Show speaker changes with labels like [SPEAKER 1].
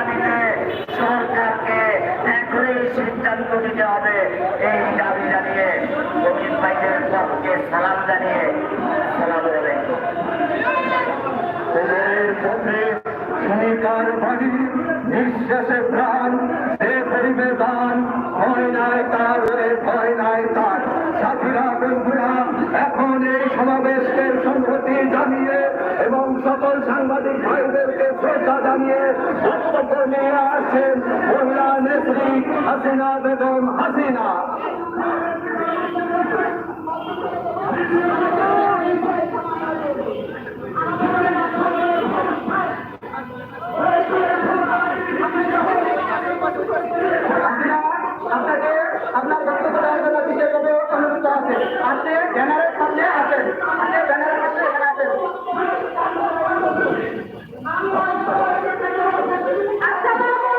[SPEAKER 1] তারিখে সরকারকে এখনই সিদ্ধান্ত নিতে হবে। এই দাবি জানিয়ে অমিত ভাইদের পক্ষে সালাম জানিয়ে সালাম
[SPEAKER 2] নিঃশ্বাসে প্রাণ সে করিবে দান ভয় নাই তার ভয় নাই তার। সাথীরা, বন্ধুরা, এখন এই সমাবেশকে সংহতি জানিয়ে এবং সকল সাংবাদিক ভাইদেরকে শ্রদ্ধা জানিয়ে বক্তব্য নিয়ে আসছেন মহিলা নেত্রী হাসিনা বেগম হাসিনা।
[SPEAKER 3] আপনাকে আপনার বক্তব্য দেওয়ার জন্য জ্ঞান